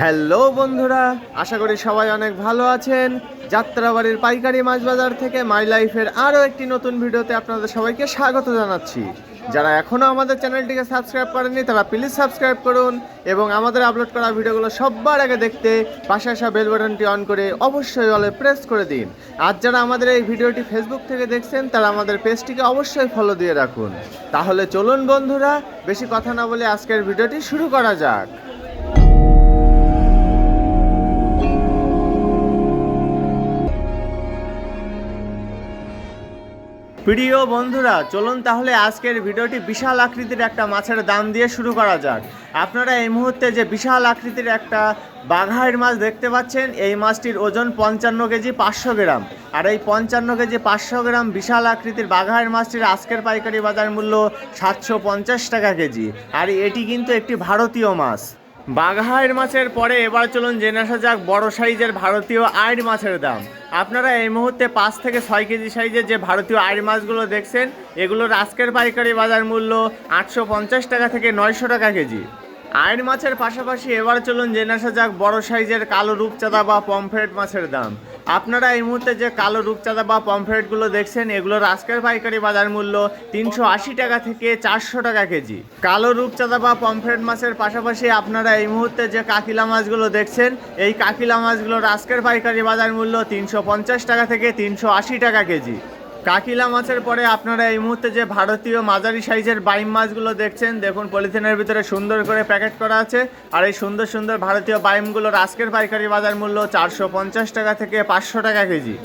Hello বন্ধুরা, আশা করি সবাই অনেক ভালো আছেন। যাত্রাবাড়ির পাইকারি মাছ বাজার থেকে মাই লাইফের আরও একটি নতুন ভিডিওতে আপনাদের সবাইকে স্বাগত জানাচ্ছি। যারা এখনও আমাদের চ্যানেলটিকে সাবস্ক্রাইব করেননি, তারা প্লিজ সাবস্ক্রাইব করুন এবং আমাদের আপলোড করা ভিডিওগুলো সবার আগে দেখতে, পাশে আসা বেল বাটনটি অন করে অবশ্যই অলে প্রেস করে দিন। আর যারা আমাদের এই ভিডিওটি ফেসবুক থেকে দেখছেন, তারা আমাদের পেজটিকে অবশ্যই ফলো দিয়ে রাখুন। তাহলে চলুন বন্ধুরা, বেশি কথা না বলে আজকের ভিডিওটি শুরু করা যাক। প্রিয় বন্ধুরা, চলুন তাহলে আজকের ভিডিওটি বিশাল আকৃতির একটা মাছের দাম দিয়ে শুরু করা যাক। আপনারা এই মুহূর্তে যে বিশাল আকৃতির একটা বাঘাইয়ের মাছ দেখতে পাচ্ছেন, এই মাছটির ওজন পঞ্চান্ন কেজি পাঁচশো গ্রাম। আর এই পঞ্চান্ন কেজি পাঁচশো গ্রাম বিশাল আকৃতির বাঘাইয়ের মাছটির আজকের পাইকারি বাজার মূল্য সাতশো পঞ্চাশ টাকা কেজি। আর এটি কিন্তু একটি ভারতীয় মাছ। বাঘাইর মাছের পরে এবার চলুন জেনে আসা যাক বড় সাইজের ভারতীয় আয়ের মাছের দাম। আপনারা এই মুহূর্তে পাঁচ থেকে ছয় কেজি সাইজের যে ভারতীয় আয়ের মাছগুলো দেখছেন, এগুলোর আজকের পাইকারি বাজার মূল্য আটশো পঞ্চাশ টাকা থেকে নয়শো টাকা কেজি। আয়ের মাছের পাশাপাশি এবার চলুন জেনে আসা যাক বড় সাইজের কালো রূপচাঁদা বা পমফ্রেট মাছের দাম। আপনারা এই মুহূর্তে যে কালো রূপচাঁদা বা পমফ্রেটগুলো দেখছেন, এগুলোর আজকের পাইকারি বাজার মূল্য তিনশো আশি টাকা থেকে চারশো টাকা কেজি। কালো রূপচাঁদা বা পমফ্রেট মাছের পাশাপাশি আপনারা এই মুহূর্তে যে কাকিলা মাছগুলো দেখছেন, এই কাকিলা মাছগুলোর আজকের পাইকারি বাজার মূল্য তিনশো পঞ্চাশ টাকা থেকে তিনশো আশি টাকা কেজি। কাকিলা মাছের পরে আপনারা এই মুহূর্তে যে ভারতীয় মাঝারি সাইজের বাইম মাছগুলো দেখছেন, দেখুন পলিথিনের ভিতরে সুন্দর করে প্যাকেট করা আছে। আর এই সুন্দর সুন্দর ভারতীয় বাইমগুলোর আজকের পাইকারি বাজার মূল্য চারশো পঞ্চাশ টাকা থেকে পাঁচশো টাকা কেজি।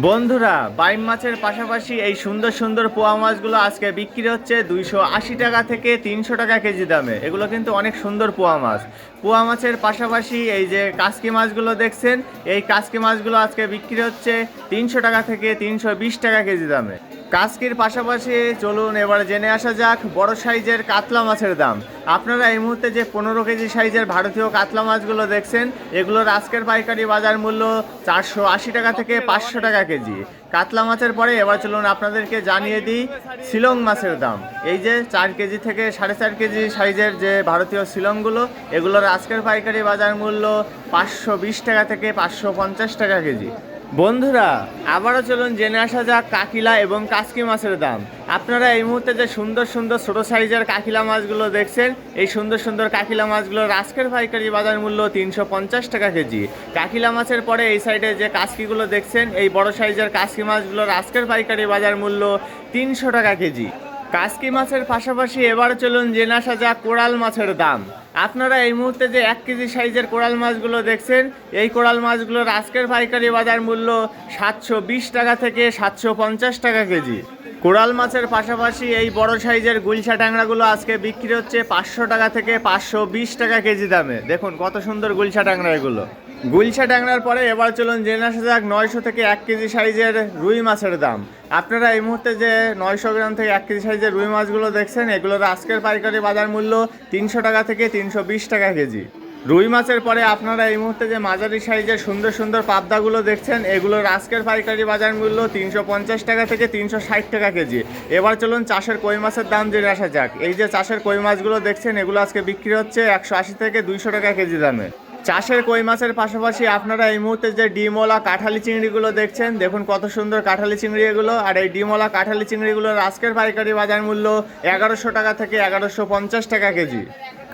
বন্ধুরা, বাইম মাছের পাশাপাশি এই সুন্দর সুন্দর পোয়া মাছগুলো আজকে বিক্রি হচ্ছে দুইশো আশি টাকা থেকে তিনশো টাকা কেজি দামে। এগুলো কিন্তু অনেক সুন্দর পোয়া মাছ। পোয়া মাছের পাশাপাশি এই যে কাসকি মাছগুলো দেখছেন, এই কাসকি মাছগুলো আজকে বিক্রি হচ্ছে তিনশো টাকা থেকে তিনশো বিশ টাকা কেজি দামে। কাসকির পাশাপাশি চলুন এবার জেনে আসা যাক, বড় সাইজের কাতলা মাছের দাম। আপনারা এই মুহূর্তে যে পনেরো কেজি সাইজের ভারতীয় কাতলা মাছগুলো দেখছেন, এগুলোর আজকের পাইকারি বাজার মূল্য চারশো আশি টাকা থেকে পাঁচশো টাকা কেজি। কাতলা মাছের পরে এবার চলুন আপনাদেরকে জানিয়ে দিই শিলং মাছের দাম। এই যে চার কেজি থেকে সাড়ে চার কেজি সাইজের যে ভারতীয় শিলংগুলো, এগুলোর আজকের পাইকারি বাজার মূল্য পাঁচশো বিশ টাকা থেকে পাঁচশো পঞ্চাশ টাকা কেজি। বন্ধুরা, আবারও চলুন জেনে আসা যাক কাকিলা এবং কাসকি মাছের দাম। আপনারা এই মুহূর্তে যে সুন্দর সুন্দর ছোট সাইজের কাকিলা মাছগুলো দেখছেন, এই সুন্দর সুন্দর কাকিলা মাছগুলোর আজকের পাইকারি বাজার মূল্য তিনশো পঞ্চাশ টাকা কেজি। কাকিলা মাছের পরে এই সাইডে যে কাসকিগুলো দেখছেন, এই বড় সাইজের কাসকি মাছগুলোর আজকের পাইকারি বাজার মূল্য তিনশো টাকা কেজি। কাসকি মাছের পাশাপাশি এবার চলুন জেনে আসা যাক কোরাল মাছের দাম। আপনারা এই মুহূর্তে যে এক কেজি সাইজের কোড়াল মাছগুলো দেখছেন, এই কোড়াল মাছগুলোর আজকের পাইকারি বাজার মূল্য সাতশো বিশ টাকা থেকে সাতশো পঞ্চাশ টাকা কেজি। কোড়াল মাছের পাশাপাশি এই বড় সাইজের গুলশা ট্যাংরাগুলো আজকে বিক্রি হচ্ছে পাঁচশো টাকা থেকে পাঁচশো বিশ টাকা কেজি দামে। দেখুন কত সুন্দর গুলশা ট্যাংরা এগুলো। গুলশা ট্যাংরার পরে এবার চলুন জেনে আসা যাক নয়শো থেকে এক কেজি সাইজের রুই মাছের দাম। আপনারা এই মুহূর্তে যে নয়শো গ্রাম থেকে এক কেজি সাইজের রুই মাছগুলো দেখছেন, এগুলোর আজকের পাইকারি বাজার মূল্য তিনশো টাকা থেকে তিনশো বিশ টাকা কেজি। রুই মাছের পরে আপনারা এই মুহূর্তে যে মাঝারি সাইজের সুন্দর সুন্দর পাবদাগুলো দেখছেন, এগুলোর আজকের পাইকারি বাজার মূল্য তিনশো পঞ্চাশ টাকা থেকে তিনশো ষাট টাকা কেজি। এবার চলুন চাষের কই মাছের দাম জেনে আসা যাক। এই যে চাষের কই মাছগুলো দেখছেন, এগুলো আজকে বিক্রি হচ্ছে একশো আশি থেকে দুইশো টাকা কেজি দামে। চাষের কই মাছের পাশাপাশি আপনারা এই মুহূর্তে যে ডিমওয়ালা কাঁঠালি চিংড়িগুলো দেখছেন, দেখুন কত সুন্দর কাঁঠালি চিংড়ি এগুলো আর এই ডিমওয়ালা কাঁঠালি চিংড়িগুলোর আজকের পাইকারি বাজার মূল্য এগারোশো টাকা থেকে এগারোশো পঞ্চাশ টাকা কেজি।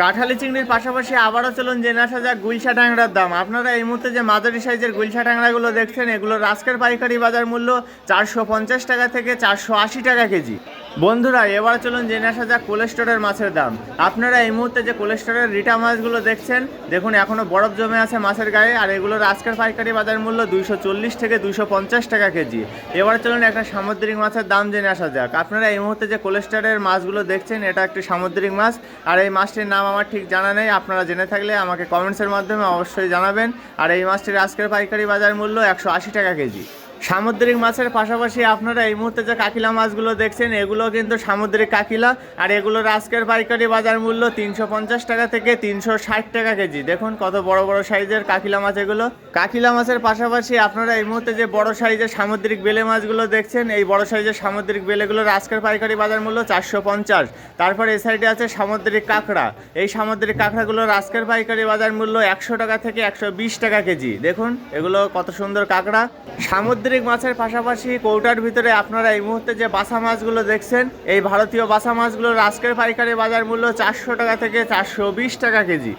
কাঁঠালি চিংড়ির পাশাপাশি আবারও চলুন জেনে আসা যাক গুলশা ট্যাংরার দাম। আপনারা এই মুহূর্তে যে মাঝারি সাইজের গুলশা ট্যাংরাগুলো দেখছেন, এগুলোর আজকের পাইকারি বাজার মূল্য চারশো পঞ্চাশ টাকা থেকে চারশো আশি টাকা কেজি। বন্ধুরা, এবার চলুন জেনে আসা যাক কোলেস্টোরের মাছের দাম। আপনারা এই মুহূর্তে যে কোলেস্টোরের রিটা মাছগুলো দেখছেন, দেখুন এখনও বরফ জমে আছে মাছের গায়ে, আর এগুলোর আজকের পাইকারি বাজার মূল্য দুইশো চল্লিশ থেকে দুইশো পঞ্চাশ টাকা কেজি। এবার চলুন একটা সামুদ্রিক মাছের দাম জেনে আসা যাক। আপনারা এই মুহূর্তে যে কোলেস্টোরের মাছগুলো দেখছেন, এটা একটি সামুদ্রিক মাছ, আর এই মাছটির নাম আমার ঠিক জানা নেই, আপনারা জেনে থাকলে আমাকে কমেন্টসের মাধ্যমে অবশ্যই জানাবেন। আর এই মাছটির আজকের পাইকারি বাজার মূল্য একশো আশি টাকা কেজি। সামুদ্রিক মাছের পাশাপাশি আপনারা এই মুহূর্তে যে কাকিলা মাছগুলো দেখছেন এগুলো কিন্তু সামুদ্রিক কাকিলা। আর এগুলোর আজকের পাইকারি বাজার মূল্য তিনশো পঞ্চাশ টাকা থেকে তিনশো ষাট টাকা কেজি। দেখুন কত বড় বড় সাইজের কাকিলা মাছ এগুলো। কাকিলা মাছের পাশাপাশি আপনারা এই মুহূর্তে যে বড় সাইজের সামুদ্রিক বেলে মাছগুলো দেখছেন, এই বড় সাইজের সামুদ্রিক বেলেগুলোর আজকের পাইকারি বাজার মূল্য চারশো পঞ্চাশ। তারপর এই সাইডে আছে সামুদ্রিক কাঁকড়া। এই সামুদ্রিক কাঁকড়াগুলোর আজকের পাইকারি বাজার মূল্য একশো টাকা থেকে একশো বিশ টাকা কেজি। দেখুন, এগুলো কত সুন্দর কাঁকড়া। সামুদ্রিক মাছের পাশাপাশি কৌটার ভিতরে আপনারা এই মুহূর্তে যে বাসা মাছগুলো দেখছেন, এই ভারতীয় বাসা মাছগুলোর আজকের পাইকারি বাজার মূল্য চারশো টাকা থেকে চারশো বিশ টাকা কেজি।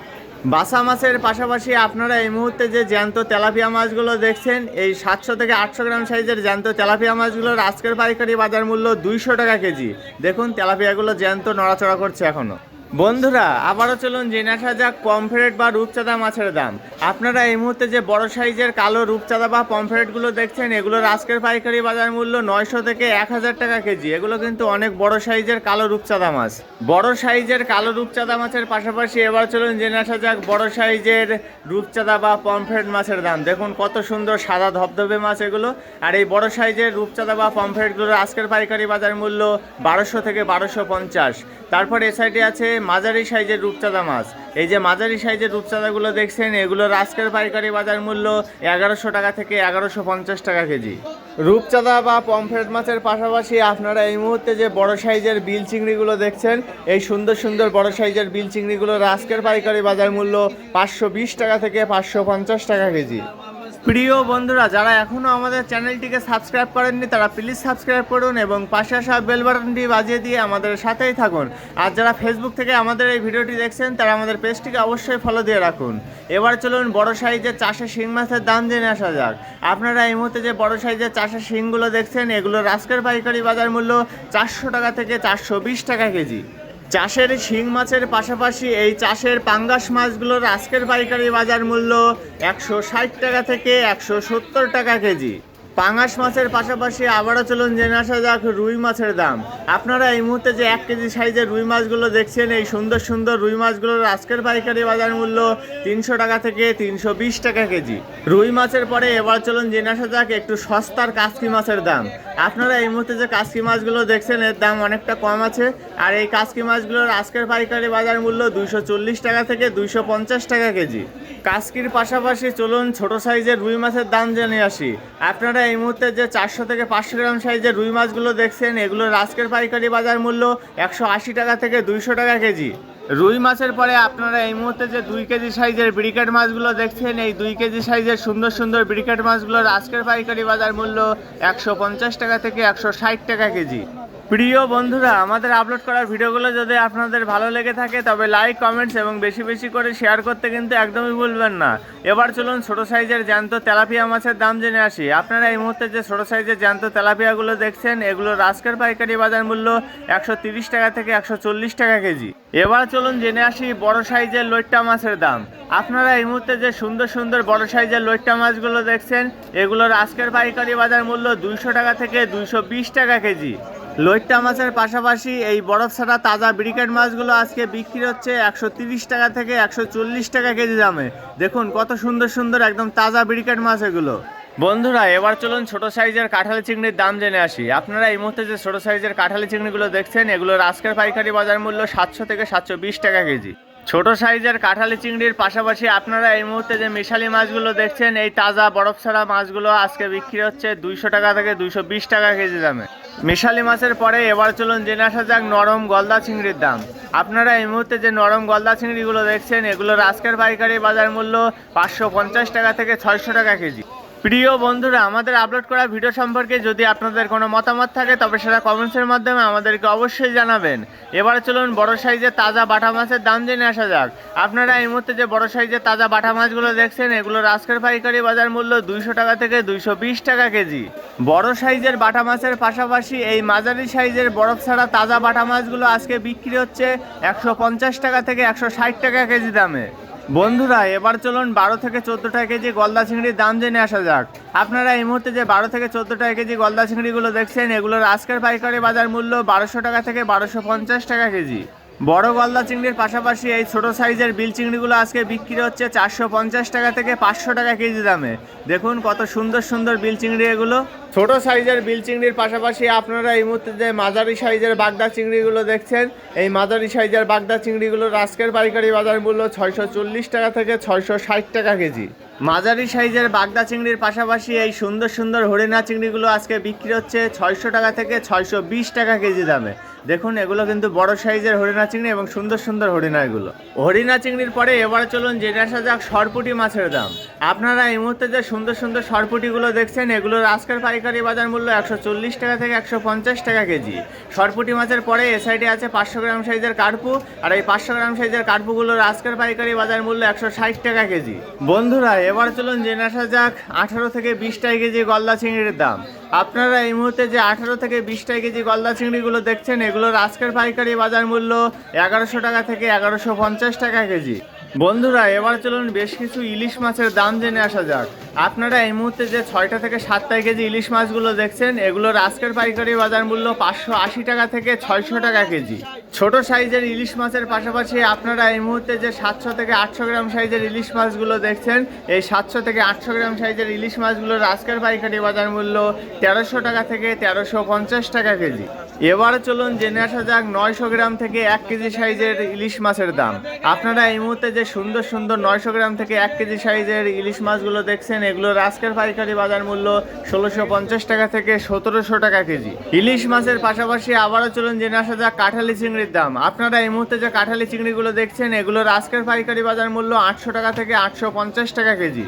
বাসা মাছের পাশাপাশি আপনারা এই মুহূর্তে যে জ্যান্ত তেলাপিয়া মাছগুলো দেখছেন, এই সাতশো থেকে আটশো গ্রাম সাইজের জ্যান্ত তেলাপিয়া মাছগুলোর আজকের পাইকারি বাজার মূল্য দুইশো টাকা কেজি। দেখুন, তেলাপিয়াগুলো জ্যান্ত নড়াচড়া করছে এখনও। বন্ধুরা, আবারও চলুন জেনে আসা যাক পমফ্রেট বা রূপচাঁদা মাছের দাম। আপনারা এই মুহূর্তে যে বড় সাইজের কালো রূপচাঁদা বা পমফ্রেটগুলো দেখছেন, এগুলোর আজকের পাইকারি বাজার মূল্য নয়শো থেকে এক হাজার টাকা কেজি। এগুলো কিন্তু অনেক বড় সাইজের কালো রূপচাঁদা মাছ। বড় সাইজের কালো রূপচাঁদা মাছের পাশাপাশি এবার চলুন জেনে আসা যাক বড় সাইজের রূপচাঁদা বা পমফ্রেট মাছের দাম। দেখুন কত সুন্দর সাদা ধবধবে মাছ এগুলো। আর এই বড় সাইজের রূপচাঁদা বা পমফ্রেটগুলোর আজকের পাইকারি বাজার মূল্য বারোশো থেকে বারোশো পঞ্চাশ। তারপর এ সাইডে আছে মাঝারি সাইজের রূপচাঁদা মাছ। এই যে মাঝারি সাইজের রূপচাঁদাগুলো দেখছেন, এগুলোর আজকের পাইকারি বাজার মূল্য এগারোশো টাকা থেকে এগারোশো পঞ্চাশ টাকা কেজি। রূপচাঁদা বা পমফ্রেট মাছের পাশাপাশি আপনারা এই মুহূর্তে যে বড় সাইজের বিল চিংড়িগুলো দেখছেন, এই সুন্দর সুন্দর বড় সাইজের বিল চিংড়িগুলোর আজকের পাইকারি বাজার মূল্য পাঁচশো বিশ টাকা থেকে পাঁচশো পঞ্চাশ টাকা কেজি। প্রিয় বন্ধুরা, যারা এখনও আমাদের চ্যানেলটিকে সাবস্ক্রাইব করেননি, তারা প্লিজ সাবস্ক্রাইব করুন এবং পাশে আসা বেল বাটনটি বাজিয়ে দিয়ে আমাদের সাথেই থাকুন। আর যারা ফেসবুক থেকে আমাদের এই ভিডিওটি দেখছেন, তারা আমাদের পেজটিকে অবশ্যই ফলো দিয়ে রাখুন। এবার চলুন বড় সাইজের চাষে শিং মাছের দাম জেনে আসা যাক। আপনারা এই মুহূর্তে যে বড় সাইজের চাষের শিংগুলো দেখছেন এগুলো রাস্কের পাইকারি বাজার মূল্য চারশো টাকা থেকে চারশো বিশ টাকা কেজি। চাষের শিং মাছের পাশাপাশি এই চাষের পাঙ্গাস মাছগুলোর আজকের পাইকারি বাজার মূল্য একশো ষাট টাকা থেকে একশো সত্তর টাকা কেজি। পাঙ্গাস মাছের পাশাপাশি আবারও চলুন জেনে আসা যাক রুই মাছের দাম। আপনারা এই মুহূর্তে যে এক কেজি সাইজের রুই মাছগুলো দেখছেন, এই সুন্দর সুন্দর রুই মাছগুলোর আজকের পাইকারি বাজার মূল্য তিনশো টাকা থেকে তিনশো বিশ টাকা কেজি। রুই মাছের পরে এবার চলুন জেনে আসা যাক একটু সস্তার কাসকি মাছের দাম। আপনারা এই মুহূর্তে যে কাসকি মাছগুলো দেখছেন, এর দাম অনেকটা কম আছে। আর এই কাসকি মাছগুলোর আজকের পাইকারি বাজার মূল্য দুইশো চল্লিশ টাকা থেকে দুইশো পঞ্চাশ টাকা কেজি। কাসকির পাশাপাশি চলুন ছোট সাইজের রুই মাছের দাম জেনে আসি। আপনারা এই মুহূর্তে যে চারশো থেকে পাঁচশো গ্রাম সাইজের রুই মাছগুলো দেখছেন, এগুলোর আজকের পাইকারি বাজার মূল্য একশো আশি টাকা থেকে দুইশো টাকা কেজি। রুই মাছের পরে আপনারা এই মুহূর্তে যে দুই কেজি সাইজের ব্রিকেট মাছগুলো দেখছেন, এই দুই কেজি সাইজের সুন্দর সুন্দর ব্রিকেট মাছগুলোর আজকের পাইকারি বাজার মূল্য একশো পঞ্চাশ টাকা থেকে একশো ষাট টাকা কেজি। প্রিয় বন্ধুরা, আমাদের আপলোড করার ভিডিওগুলো যদি আপনাদের ভালো লেগে থাকে, তবে লাইক কমেন্টস এবং বেশি বেশি করে শেয়ার করতে কিন্তু একদমই ভুলবেন না। এবার চলুন ছোট সাইজের জ্যান্ত তেলাপিয়া মাছের দাম জেনে আসি। আপনারা এই মুহূর্তে যে ছোট সাইজের জ্যান্ত তেলাপিয়াগুলো দেখছেন, এগুলোর আজকের পাইকারি বাজার মূল্য একশো টাকা থেকে একশো চল্লিশ টাকা কেজি। এবার চলুন জেনে আসি বড় সাইজের লইট্টা মাছের দাম। আপনারা এই মুহূর্তে যে সুন্দর সুন্দর বড় সাইজের লইট্টা মাছগুলো দেখছেন, এগুলোর আজকের পাইকারি বাজার মূল্য দুইশো টাকা থেকে দুইশো বিশ টাকা কেজি। লইট্টা মাছের পাশাপাশি এই বরফ ছাড়া তাজা ব্রিকেট মাছগুলো আজকে বিক্রি হচ্ছে একশো টাকা থেকে একশো চল্লিশ টাকা কেজি দামে। দেখুন কত সুন্দর সুন্দর একদম তাজা ব্রিকেট মাছ এগুলো। বন্ধুরা, এবার চলুন ছোট সাইজের কাঁঠালি চিংড়ির দাম জেনে আসি। আপনারা এই মুহূর্তে যে ছোট সাইজের কাঁঠালি চিংড়িগুলো দেখছেন, এগুলোর আজকের পাইকারি বাজার মূল্য সাতশো থেকে সাতশো বিশ টাকা কেজি। ছোট সাইজের কাঁঠালি চিংড়ির পাশাপাশি আপনারা এই মুহূর্তে যে মিশালি মাছগুলো দেখছেন, এই তাজা বরফ ছাড়া মাছগুলো আজকে বিক্রি হচ্ছে দুইশো টাকা থেকে দুইশো বিশ টাকা কেজি দামে। মিশালি মাছের পরে এবার চলুন জেনে আসা যাক নরম গলদা চিংড়ির দাম। আপনারা এই মুহূর্তে যে নরম গলদা চিংড়িগুলো দেখছেন, এগুলোর আজকের পাইকারি বাজার মূল্য পাঁচশো পঞ্চাশ টাকা থেকে ছয়শো টাকা কেজি। প্রিয় বন্ধুরা, আমাদের আপলোড করা ভিডিও সম্পর্কে যদি আপনাদের কোনো মতামত থাকে, তবে সেটা কমেন্টসের মাধ্যমে আমাদেরকে অবশ্যই জানাবেন। এবারে চলুন বড় সাইজের তাজা বাটা মাছের দাম জেনে আসা যাক। আপনারা এই মুহূর্তে যে বড় সাইজের তাজা বাটা মাছগুলো দেখছেন, এগুলোর আজকের পাইকারি বাজার মূল্য দুইশো টাকা থেকে দুইশো বিশ টাকা কেজি। বড় সাইজের বাটা মাছের পাশাপাশি এই মাঝারি সাইজের বরফ ছাড়া তাজা বাটা মাছগুলো আজকে বিক্রি হচ্ছে একশো পঞ্চাশ টাকা থেকে একশো ষাট টাকা কেজি দামে। বন্ধুরা, এবার চলুন বারো থেকে চোদ্দ টাকা কেজি গলদা চিংড়ির দাম জেনে আসা যাক। আপনারা এই মুহূর্তে যে বারো থেকে চোদ্দ টাকা কেজি গলদা চিংড়িগুলো দেখছেন, এগুলোর আজকের পাইকারি বাজার মূল্য বারোশো টাকা থেকে বারোশো পঞ্চাশ টাকা কেজি। বড় গলদা চিংড়ির পাশাপাশি এই ছোট সাইজের বিল চিংড়িগুলো আজকে বিক্রি হচ্ছে চারশো পঞ্চাশ টাকা থেকে পাঁচশো টাকা কেজি দামে। দেখুন কত সুন্দর সুন্দর বিল চিংড়ি এগুলো। ছোট সাইজের বিল চিংড়ির পাশাপাশি আপনারা এই মুহূর্তে যে মাঝারি সাইজের বাগদা চিংড়িগুলো দেখছেন, এই মাঝারি সাইজের বাগদা চিংড়িগুলোর আজকের পাইকারি বাজার মূল্য ছয়শো চল্লিশ টাকা থেকে ছয়শো ষাট টাকা কেজি। মাঝারি সাইজের বাগদা চিংড়ির পাশাপাশি এই সুন্দর সুন্দর হরিণা চিংড়িগুলো আজকে বিক্রি হচ্ছে ছয়শো টাকা থেকে ছয়শো বিশ টাকা কেজি দামে। দেখুন, এগুলো কিন্তু বড় সাইজের হরিণা চিংড়ি এবং সুন্দর সুন্দর হরিণা এগুলো। হরিণা চিংড়ির পরে এবারে চলুন জেনে আসা যাক সরপুটি মাছের দাম। আপনারা এই মুহূর্তে যে সুন্দর সুন্দর সরপুটিগুলো দেখছেন, এগুলোর আজকের পাইকারি বাজার মূল্য একশো চল্লিশ টাকা থেকে একশো পঞ্চাশ টাকা কেজি। সরপুটি মাছের পরে এ সাইডে আছে পাঁচশো গ্রাম সাইজের কার্পু। আর এই পাঁচশো গ্রাম সাইজের কার্পুগুলোর আজকের পাইকারি বাজার মূল্য একশো ষাট টাকা কেজি। বন্ধুরা, এবার চলুন জেনে আসা যাক আঠারো থেকে বিশ টাকা কেজি গলদা চিংড়ির দাম। আপনারা এই মুহূর্তে যে আঠারো থেকে বিশ টাকা কেজি গলদা চিংড়িগুলো দেখছেন, এগুলোর আজকের পাইকারি বাজার মূল্য এগারোশো টাকা থেকে এগারোশো পঞ্চাশ টাকা কেজি। বন্ধুরা, এবার চলুন বেশ কিছু ইলিশ মাছের দাম জেনে আসা যাক। আপনারা এই মুহূর্তে যে ছয়টা থেকে সাতটা কেজি ইলিশ মাছগুলো দেখছেন, এগুলোর আজকের পাইকারি বাজার মূল্য পাঁচশো আশি টাকা থেকে ছয়শো টাকা কেজি। ছোট সাইজের ইলিশ মাছের পাশাপাশি আপনারা এই মুহূর্তে যে সাতশো থেকে আটশো গ্রাম সাইজের ইলিশ মাছগুলো দেখছেন, এই সাতশো থেকে আটশো গ্রাম সাইজের ইলিশ মাছগুলোর আজকের পাইকারি বাজার মূল্য তেরোশো টাকা থেকে তেরোশো পঞ্চাশ টাকা কেজি। এবারে চলুন জেনে আসা যাক নয়শো গ্রাম থেকে এক কেজি সাইজের ইলিশ মাছের দাম। আপনারা এই মুহূর্তে যে সুন্দর সুন্দর নয়শো গ্রাম থেকে এক কেজি সাইজের ইলিশ মাছগুলো দেখছেন, এগুলোর আজকের পাইকারি বাজার মূল্য ষোলোশো পঞ্চাশ টাকা থেকে সতেরোশো টাকা কেজি। ইলিশ মাছের পাশাপাশি আবারও চলুন জেনে আসা যাক কাঁঠালি চিংড়ির দাম। আপনারা এই মুহূর্তে যে কাঁঠালি চিংড়িগুলো দেখছেন, এগুলোর আজকের পাইকারি বাজার মূল্য আটশো টাকা থেকে আটশো পঞ্চাশ টাকা কেজি।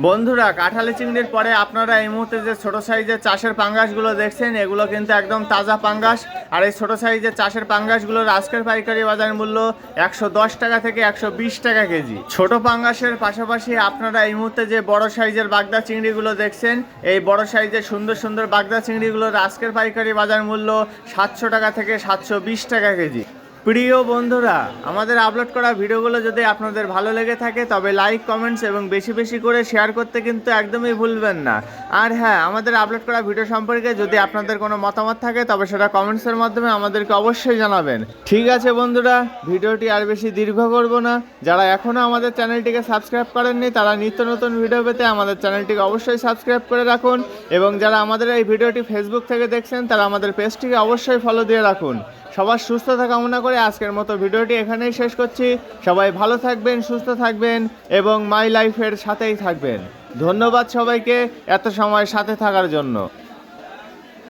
বন্ধুরা কাঁঠালি চিংড়ির পরে আপনারা এই মুহূর্তে যে ছোট সাইজের চাষের পাঙ্গাসগুলো দেখছেন, এগুলো কিন্তু একদম তাজা পাঙ্গাস। আর এই ছোট সাইজের চাষের পাঙ্গাসগুলোর আজকের পাইকারি বাজার মূল্য একশো দশ টাকা থেকে একশো বিশ টাকা কেজি। ছোট পাঙ্গাসের পাশাপাশি আপনারা এই মুহূর্তে যে বড় সাইজের বাগদা চিংড়িগুলো দেখছেন, এই বড় সাইজের সুন্দর সুন্দর বাগদা চিংড়িগুলোর আজকের পাইকারি বাজার মূল্য সাতশো টাকা থেকে সাতশো বিশ টাকা কেজি। প্রিয় বন্ধুরা, আমাদের আপলোড করা ভিডিওগুলো যদি আপনাদের ভালো লেগে থাকে, তবে লাইক কমেন্টস এবং বেশি বেশি করে শেয়ার করতে কিন্তু একদমই ভুলবেন না। আর হ্যাঁ আমাদের আপলোড করা ভিডিও সম্পর্কে যদি আপনাদের কোনো মতামত থাকে, তবে সেটা কমেন্টসের মাধ্যমে আমাদেরকে অবশ্যই জানাবেন। ঠিক আছে বন্ধুরা, ভিডিওটি আর বেশি দীর্ঘ করব না। যারা এখনও আমাদের চ্যানেলটিকে সাবস্ক্রাইব করেননি, তারা নিত্য নতুন ভিডিও পেতে আমাদের চ্যানেলটিকে অবশ্যই সাবস্ক্রাইব করে রাখুন। এবং যারা আমাদের এই ভিডিওটি ফেসবুক থেকে দেখছেন, তারা আমাদের পেজটিকে অবশ্যই ফলো দিয়ে রাখুন। সবার সুস্থ থাকা কামনা করে আজকের মতো ভিডিওটি এখানেই শেষ করছি। সবাই ভালো থাকবেন, সুস্থ থাকবেন এবং মাই লাইফের সাথেই থাকবেন। ধন্যবাদ সবাইকে এত সময় সাথে থাকার জন্য।